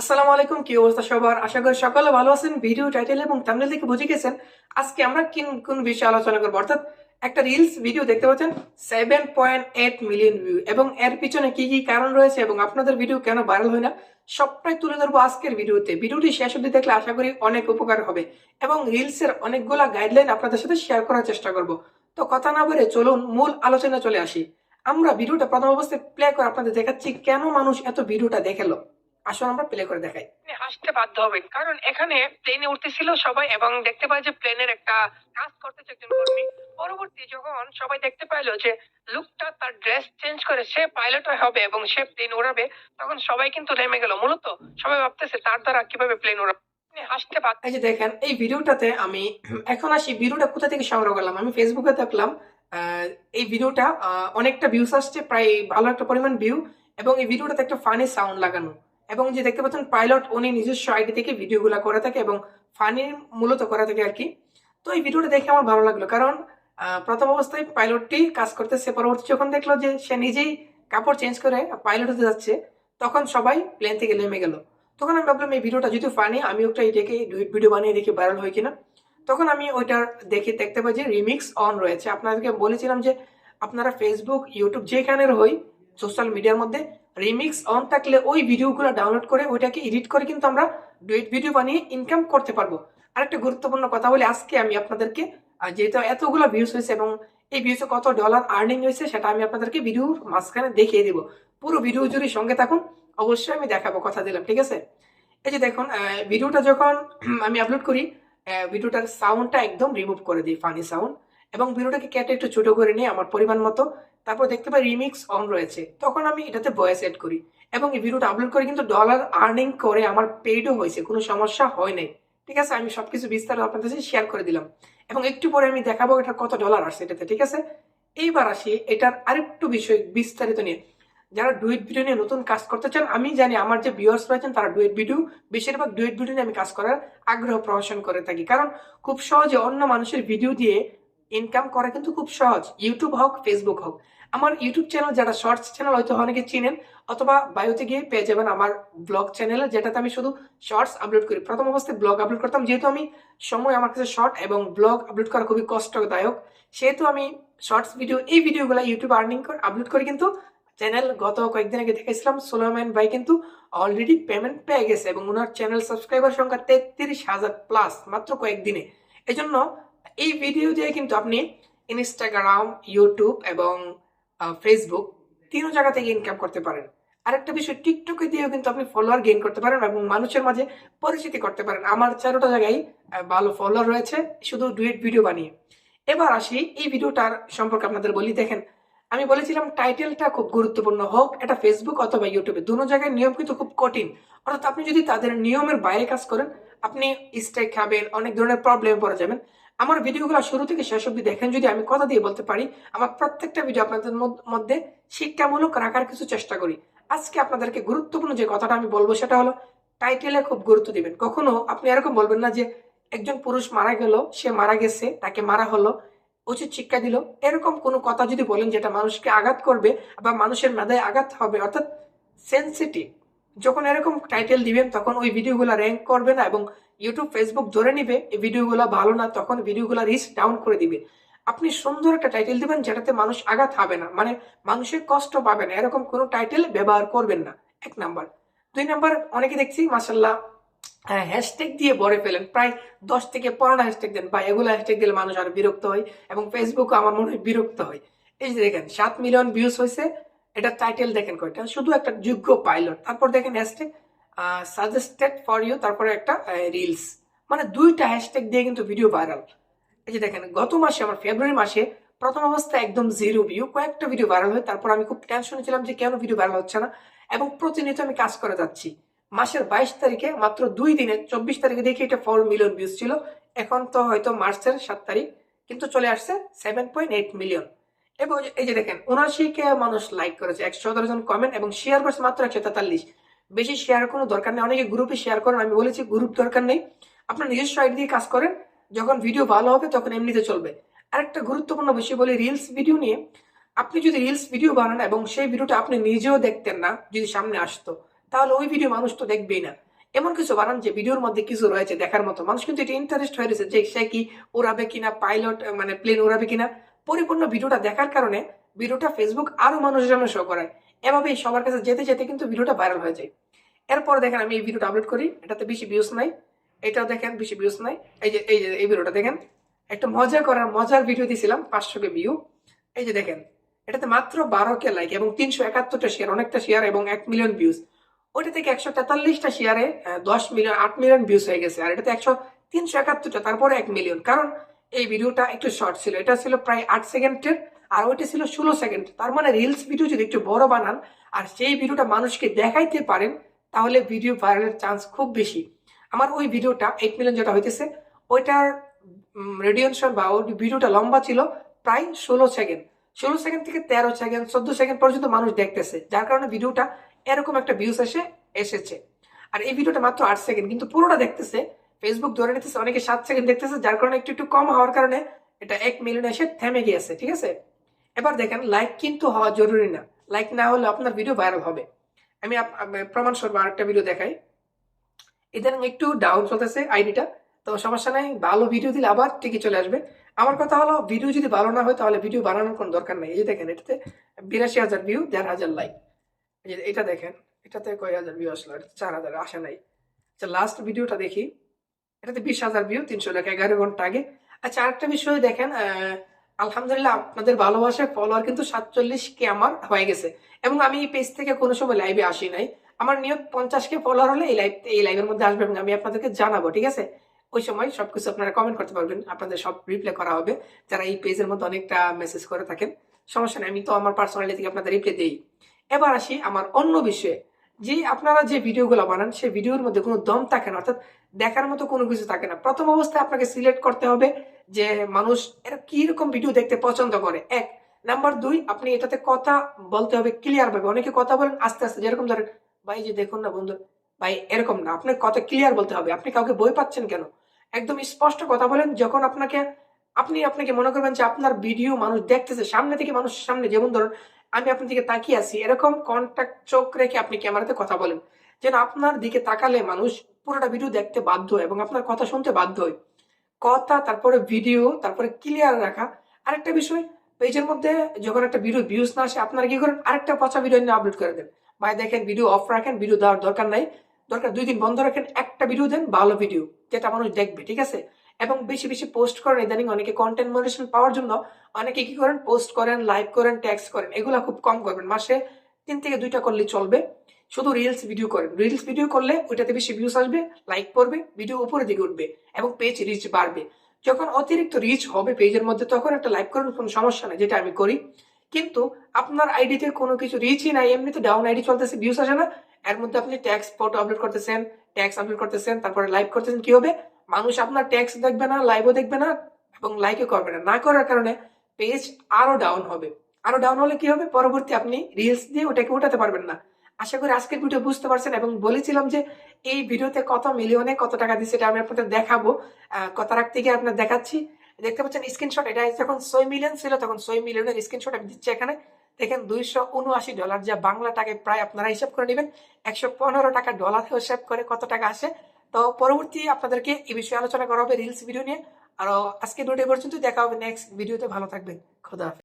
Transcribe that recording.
আসসালামু আলাইকুম, কি অবস্থা সবার? আশা করি সকালে ভালো আছেন। ভিডিও টাইটেল এবং থাম্বনেল থেকে বুঝে গেছেন। আজকে আমরা কিন, কোন বিষয়ে আলোচনা করব? অর্থাৎ একটা রিলস ভিডিও দেখতে পাচ্ছেন seven point eight million view এবং এর পিছনে কি কি কারণ রয়েছে এবং আপনাদের ভিডিও কেন ভাইরাল হয় না, সবটাই তুলে ধরবো আজকের ভিডিওতে। ভিডিওটি শেষ অবধি দেখলে আশা করি অনেক উপকার হবে। এবং রিলসের অনেকগুলা গাইডলাইন আপনাদের সাথে শেয়ার করার চেষ্টা করব। তো কথা না বলে চলুন, মূল আলোচনা চলে আসি। আমরা ভিডিওটা প্রথম অবস্থায় প্লে করে আপনাদের দেখাচ্ছি কেন মানুষ এত ভিডিওটা দেখেলো আসুন আমরা প্লে করে দেখাই। আপনি হাসতে বাধ্য হবেন কারণ এখানে প্লেনে উঠতেছিল সবাই এবং দেখতে পায় যে প্লেনের একটা কাজ করতেছে একজন কর্মী। পরবর্তী যখন সবাই দেখতে পাইলো যে লুকটা তার ড্রেস চেঞ্জ করে সে পাইলট হবে এবং সে প্লেন উড়াবে তখন সবাই কিন্তু নেমে গেল। মূলত সবাই ভাবতেছে তার দ্বারা কীভাবে প্লেন উড়াবে। হাসতে এই যে দেখেন এই ভিডিওটাতে আমি এখন আসি ভিডিওটা কোথা থেকে সংগ্রহ করলাম? আমি ফেসবুকে দেখলাম আহ, এই ভিডিওটা অনেকটা ভিউস আসছে প্রায় ভালো একটা পরিমাণ ভিউ এবং এই ভিডিওটাতে একটা ফানি সাউন্ড লাগানো। এবং যে দেখতে পাচ্ছেন পাইলট উনি নিজস্ব আইডি থেকে ভিডিওগুলো করে থাকে এবং ফানি মূলত করে থাকে আর কি। তো এই ভিডিওটা দেখে আমার ভালো লাগল কারণ প্রথম অবস্থায় পাইলটটি কাজ করতেছে, পরবর্তী যখন দেখল যে সে নিজেই কাপড় চেঞ্জ করে পাইলট হতে যাচ্ছে, তখন সবাই প্লেন থেকে নেমে গেল। তখন আমি ভাবলাম, এই ভিডিওটা যদি ফানি আমি একটা এটাকে ভিডিও বানিয়ে দেখি ভাইরাল হয় কিনা? তখন আমি ওইটার দেখে দেখতে পাই যে রিমিক্স অন রয়েছে। আপনাদেরকে বলেছিলাম যে, আপনারা ফেসবুক ইউটিউব যেখানের হই সোশ্যাল মিডিয়ার মধ্যে রিমিক্স অন থাকলে ওই ভিডিওগুলো ডাউনলোড করে ওইটাকে এডিট করে কিন্তু আমরা ডুয়েট ভিডিও বানিয়ে ইনকাম করতে পারব। আরেকটা গুরুত্বপূর্ণ কথা বলে, আজকে আমি আপনাদেরকে যেহেতু এতগুলো ভিউজ হয়েছে এবং এই ভিউসে কত ডলার আর্নিং হয়েছে সেটা আমি আপনাদেরকে ভিডিওর মাঝখানে দেখিয়ে দিব। পুরো ভিডিও জুড়ে সঙ্গে থাকুন, অবশ্যই আমি দেখাবো কথা দিলাম, ঠিক আছে? এই যে দেখুন ভিডিওটা যখন আমি আপলোড করি ভিডিওটার সাউন্ডটা একদম রিমুভ করে দিই ফানি সাউন্ড এবং ভিডিওটাকে কেটে একটু ছোট করে নিয়ে আমার পরিমাণ মতো তারপর দেখতে পাই রিমিক্স অন রয়েছে। তখন আমি এটাতে ভয়েস এড করি এবং এই ভিডিওটা আপলোড করে কিন্তু ডলার আর্নিং করে আমার পেইডও হয়েছে, কোনো সমস্যা হয় নাই। ঠিক আছে? আমি সবকিছু বিস্তারিত আপনাদের সাথে শেয়ার করে দিলাম। এবং একটু পরে আমি দেখাবো এটা কত ডলার আসছে এটাতে, ঠিক আছে? এইবার আসি এটার আরেকটু বিষয় বিস্তারিত নিয়ে। যারা ডুয়েট ভিডিও নিয়ে নতুন কাজ করতে চান, আমি জানি আমার যে ভিউয়ার্স রয়েছেন তারা ডুয়েট ভিডিও বেশিরভাগ ডুয়েট ভিডিও নিয়ে আমি কাজ করার আগ্রহ প্রদর্শন করে থাকি। কারণ খুব সহজে অন্য মানুষের ভিডিও দিয়ে ইনকাম করা কিন্তু খুব সহজ। ইউটিউব হোক ফেসবুক হোক। আমার ইউটিউব চ্যানেল যারা শর্টস চ্যানেল হয়তো অনেকে চিনেন, অথবা বায়োতে গিয়ে পেয়ে যাবেন আমার ব্লগ চ্যানেলে যেটাতে আমি শুধু শর্টস আপলোড করি। প্রথম অবস্থায় ব্লগ আপলোড করতাম, যেহেতু আমি সময় আমার কাছে শর্ট এবং ব্লগ আপলোড করা খুবই কষ্টদায়ক। সেহেতু আমি শর্টস ভিডিও এই ভিডিওগুলো ইউটিউব আর্নিং করে আপলোড করে কিন্তু চ্যানেল গত কয়েকদিন আগে দেখেছিলাম সোলোম্যান ভাই কিন্তু অলরেডি পেমেন্ট পেয়ে গেছে এবং ওনার চ্যানেল সাবস্ক্রাইবার সংখ্যা তেত্রিশ হাজার প্লাস মাত্র কয়েকদিনে। এজন্য এই ভিডিও দিয়ে কিন্তু আপনি ইনস্টাগ্রাম ইউটিউব এবং ফেসবুক তিন জায়গা থেকে ইনকাম করতে পারেন। আরেকটা বিষয় টিকটকে দিয়েও কিন্তু আপনি ফলোয়ার গেইন করতে পারেন এবং মানুষের মাঝে পরিচিতি করতে পারেন। আমার চারোটা জায়গায় ভালো ফলোয়ার রয়েছে, শুধু ডুয়েট ভিডিও বানিয়ে। এবার আসি এই ভিডিওটার সম্পর্কে আপনাদের বলি। দেখেন, আমি বলেছিলাম টাইটেলটা খুব গুরুত্বপূর্ণ হোক, এটা ফেসবুক অথবা ইউটিউবে দুনো জায়গায় নিয়ম কিন্তু খুব কঠিন। অর্থাৎ আপনি যদি তাদের নিয়মের বাইরে কাজ করেন, আপনি স্ট্রাইক খাবেন, অনেক ধরনের প্রবলেমে পড়ে যাবেন। আমার ভিডিওগুলো শুরু থেকে শেষ অব্দি দেখেন, যদি আমি কথা দিয়ে বলতে পারি, আমার প্রত্যেকটা ভিডিও আপনাদের মধ্য- শিক্ষামূলক রাখার কিছু চেষ্টা করি। আজকে আপনাদেরকে গুরুত্বপূর্ণ যে কথাটা আমি বলব সেটা হলো, টাইটেলে খুব গুরুত্ব দিবেন। কখনো আপনি এরকম বলবেন না যে, একজন পুরুষ মারা গেল, সে মারা গেছে, তাকে মারা হলো, উচিত শিক্ষা দিল। এরকম কোনো কথা যদি বলেন যেটা মানুষকে আঘাত করবে বা মানুষের মেধায় আঘাত হবে, অর্থাৎ সেন্সিটিভ যখন এরকম টাইটেল দিবেন, তখন ওই ভিডিওগুলো র্যাঙ্ক করবে না এবং ইউটিউব ফেসবুক ধরে নিবে, এই ভিডিওগুলো ভালো না, তখন ভিডিওগুলো রিচ ডাউন করে দিবে। আপনি সুন্দর একটা টাইটেল দিবেন, যেটাতে মানুষ আঘাত হবে না। মানে মানুষের কষ্ট পাবে না। এরকম কোনো টাইটেল ব্যবহার করবেন না। এক নাম্বার। দুই নাম্বার, অনেকে দেখছি মাসাল্লাহ হ্যাশট্যাগ দিয়ে ভরে ফেলেন। প্রায় দশ থেকে পনেরো হ্যাশট্যাগ দেন বা এগুলো হ্যাশট্যাগ দিলে মানুষ আর বিরক্ত হয় এবং ফেসবুকে আমার মনে হয় বিরক্ত হয়। এই যে দেখেন, সাত মিলিয়ন ভিউজ হয়েছে। এটা টাইটেল দেখেন কয়টা? শুধু একটা যোগ্য পাইলট তারপর দেখেন হ্যাশট্যাগ সাজেস্টেড ফর ইউ তারপরে একটা রিলস মানে দুইটা হ্যাশট্যাগ দিয়ে কিন্তু ভিডিও ভাইরাল এই যে দেখেন, গত মাসে, আমার ফেব্রুয়ারি মাসে প্রথম অবস্থায় একদম জিরো ভিউ কয়েকটা ভিডিও ভাইরাল হয়, তারপর আমি খুব টেনশনে ছিলাম যে কেন ভিডিও ভাইরাল হচ্ছে না। এবং প্রতিনিয়ত আমি কাজ করে যাচ্ছি। মাসের বাইশ তারিখে, মাত্র দুই দিনে, চব্বিশ তারিখে দেখি এটা ফোর মিলিয়ন ভিউজ ছিল। এখন তো হয়তো মার্চের সাত তারিখ, কিন্তু চলে আসছে সেভেন পয়েন্ট এইট মিলিয়ন এবং এই যে দেখেন, উনআশি কে মানুষ লাইক করেছে, একশো সতেরো জন কমেন্ট এবং শেয়ার করেছে মাত্র একশো তেতাল্লিশ। বেশি শেয়ার কোনো দরকার নেই। অনেকে গ্রুপে শেয়ার করেন, আমি বলেছি গ্রুপ দরকার নেই। আপনার নিজস্ব আইডি দিয়ে কাজ করেন, যখন ভিডিও ভালো হবে তখন এমনিতে চলবে। আরেকটা গুরুত্বপূর্ণ বিষয় বলি রিলস ভিডিও নিয়ে। আপনি যদি রিলস ভিডিও বানান এবং সেই ভিডিওটা আপনি নিজেও দেখতেন না, যদি সামনে আসতো, তাহলে ওই ভিডিও মানুষ তো দেখবেই না। এমন কিছু বানান যে ভিডিওর মধ্যে কিছু রয়েছে দেখার মতো। মানুষ কিন্তু এটা ইন্টারেস্ট হয়ে রয়েছে যে সে কি উড়াবে কিনা পাইলট মানে প্লেন উড়াবে কিনা। পরিপূর্ণ ভিডিওটা দেখার কারণে ভিডিওটা ফেসবুক আরও মানুষের জন্য শো করায়। এভাবেই সবার কাছে যেতে যেতে কিন্তু ভিডিওটা ভাইরাল হয়ে যায়। এরপর দেখেন আমি এই ভিডিওটা আপলোড করি, এটাতে বেশি ভিউজ নাই, এটাও দেখেন বেশি ভিউজ নাই। এই যে এই যে, এই ভিডিওটা দেখেন, একটা মজা করার মজার ভিডিও দিয়েছিলাম পাঁচশো কে ভিউ এই যে দেখেন, এটাতে মাত্র বারো কে লাইক এবং তিনশো একাত্তরটা শেয়ার অনেকটা শেয়ার এবং এক মিলিয়ন ভিউজ ওইটা থেকে একশো তেতাল্লিশটা শেয়ারে দশ মিলিয়ন আট মিলিয়ন ভিউজ হয়ে গেছে, আর এটাতে একশো তিনশো একাত্তরটা, তারপরে এক মিলিয়ন কারণ এই ভিডিওটা একটু শর্ট ছিল, এটা ছিল প্রায় আট সেকেন্ডের আর ওইটা ছিল ষোলো সেকেন্ড। তার মানে রিলস ভিডিও যদি একটু বড় বানান, আর সেই ভিডিওটা মানুষকে দেখাইতে পারেন, তাহলে ভিডিও ভাইরালের চান্স খুব বেশি। আমার ওই ভিডিওটা এইট মিলিয়ন যেটা হইতেছে, ওইটার রেডিয়েশন বা ওই ভিডিওটা লম্বা ছিল প্রায় ষোলো সেকেন্ড। ষোলো সেকেন্ড থেকে তেরো সেকেন্ড, চোদ্দ সেকেন্ড পর্যন্ত মানুষ দেখতেছে, যার কারণে ভিডিওটা এরকম একটা ভিউস এসে, এসেছে। আর এই ভিডিওটা মাত্র আট সেকেন্ড, কিন্তু পুরোটা দেখতেছে ফেসবুক ধরে নিতেছে, অনেকে সাত সেকেন্ড দেখতেছে, যার কারণে একটু একটু কম হওয়ার কারণে এটা এক মিলিয়ন এসে থেমে গিয়েছে, ঠিক আছে? এবার দেখেন লাইক কিন্তু হওয়া জরুরি না। লাইক না হলে আপনার ভিডিও ভাইরাল হবে। আমি প্রমাণ স্বরূপ আরেকটা ভিডিও দেখাই। ইদানিং একটু ডাউন চলতেছে আইডিটা তো সমস্যা নাই, ভালো ভিডিও দিলে আবার ঠিকই চলে আসবে। আমার কথা হলো ভিডিও যদি ভালো না হয়, তাহলে ভিডিও বানানোর কোনো দরকার নেই। এই যে দেখেন, এটাতে বিরাশি হাজার ভিউ দেড় হাজার লাইক এটা দেখেন, এটাতে কয় হাজার ভিউ আসলো? চার হাজার, আসে নাই। আচ্ছা লাস্ট ভিডিওটা দেখি। এটাতে বিশ হাজার ভিউ তিনশো টাকা এগারো ঘণ্টা আগে। আচ্ছা আরেকটা বিষয় দেখেন আলহামদুলিল্লাহ, আপনাদের ভালোবাসায় ফলোয়ার কিন্তু সাতচল্লিশ কে আমার হয়ে গেছে। এবং আমি এই পেজ থেকে কোনো সময় লাইভে আসি নাই। আমার নিয়োগ পঞ্চাশ কে ফলোয়ার হলে এই লাইভ এই লাইভের মধ্যে আসবে এবং আমি আপনাদেরকে জানাব, ঠিক আছে? ওই সময় সবকিছু আপনারা কমেন্ট করতে পারবেন, আপনাদের সব রিপ্লাই করা হবে। যারা এই পেজের মধ্যে অনেকটা মেসেজ করে থাকেন, সমস্যা নেই, আমি তো আমার পার্সোনালি থেকে আপনাদের রিপ্লাই দিই। এবার আসি আমার অন্য বিষয়ে। যে আপনারা যে ভিডিওগুলো বানান, সেই ভিডিওর মধ্যে কোনো দম থাকে না, অর্থাৎ দেখার মতো কোনো কিছু থাকে না। প্রথম অবস্থায় আপনাকে সিলেক্ট করতে হবে যে মানুষ এরা কি রকম ভিডিও দেখতে পছন্দ করে? এক নাম্বার দুই, আপনি এটাতে কথা বলতে হবে ক্লিয়ার ভাবে অনেকে কথা বলেন আস্তে আস্তে, যেরকম ধরেন, ভাই যে দেখুন না বন্ধু, ভাই এরকম না, আপনার কথা ক্লিয়ার বলতে হবে। আপনি কাউকে বই পাচ্ছেন কেন? একদম স্পষ্ট কথা বলেন, যখন আপনাকে, আপনি আপনাকে মনে করবেন যে আপনার ভিডিও মানুষ দেখতেছে, সামনে থেকে মানুষ সামনে, যেমন ধরুন, আমি আপনার দিকে তাকিয়ে আছি, এরকম কন্ট্যাক্ট চোখ রেখে আপনি ক্যামেরাতে কথা বলেন। যেন আপনার দিকে তাকালে মানুষ পুরোটা ভিডিও দেখতে বাধ্য এবং আপনার কথা শুনতে বাধ্য হয়। কথা, তারপরে ভিডিও তারপরে ক্লিয়ার রাখা। আরেকটা বিষয় পেজের মধ্যে যখন একটা ভিডিও ভিউজ না আসে, আপনারা কি করেন? আরেকটা পচা ভিডিও নিয়ে আপলোড করে দেন। ভাই, দেখেন ভিডিও অফ রাখেন ভিডিও দেওয়ার দরকার নাই। দরকার, দুই দিন বন্ধ রাখেন, একটা ভিডিও দেন, ভালো ভিডিও যেটা মানুষ দেখবে, ঠিক আছে? এবং বেশি বেশি পোস্ট করেন ইদানিং, অনেকে কন্টেন্ট মনিটেশন পাওয়ার জন্য অনেকে কি করেন? পোস্ট করেন লাইভ করেন ট্যাক্স করেন, এগুলা খুব কম করবেন। মাসে তিন থেকে দুইটা করলে চলবে। শুধু রিলস ভিডিও করেন রিলস ভিডিও করলে ওইটাতে বেশি ভিউস আসবে লাইক পড়বে ভিডিও উপরের দিকে উঠবে এবং পেজ রিচ বাড়বে। যখন অতিরিক্ত রিচ হবে পেজের মধ্যে, তখন একটা লাইক করেন কোনো সমস্যা নেই, যেটা আমি করি। কিন্তু আপনার আইডিতে কোনো কিছু রিচই নাই, এমনিতে ডাউন আইডি চলতেছে ভিউস আসে না। এর মধ্যে আপনি ট্যাক্স ফটো আপলোড করতেছেন ট্যাক্স আপলোড করতেছেন, তারপরে লাইভ করতেছেন, কি হবে? মানুষ আপনার ট্যাক্স দেখবে না লাইভও দেখবে না এবং লাইকও করবে না। না করার কারণে পেজ আরও ডাউন হবে। আরও ডাউন হলে কি হবে? পরবর্তী আপনি রিলস দিয়ে ওটাকে উঠাতে পারবেন না। আশা করি আজকের ভিডিও বুঝতে পারছেন এবং বলেছিলাম যে এই ভিডিওতে কত মিলিয়নে কত টাকা দিচ্ছে এটা আমি আপনাদের দেখাবো। কত রাখ থেকে আপনার দেখাচ্ছি। দেখতে পাচ্ছেন স্ক্রিনশট এটা যখন ছয় মিলিয়ন ছিল তখন ছয় মিলিয়নের স্ক্রিনশট আমি দিচ্ছি এখানে। দেখেন দুইশো উনআশি ডলার যা বাংলা টাকায় প্রায় আপনারা হিসাব করে নেবেন। একশো পনেরো টাকা ডলার হিসাব করে কত টাকা আসে। তো পরবর্তী আপনাদেরকে এই বিষয়ে আলোচনা করা হবে রিলস ভিডিও নিয়ে। আর আজকে ভিডিও পর্যন্ত দেখা হবে নেক্সট ভিডিওতে ভালো থাকবেন। খোদা।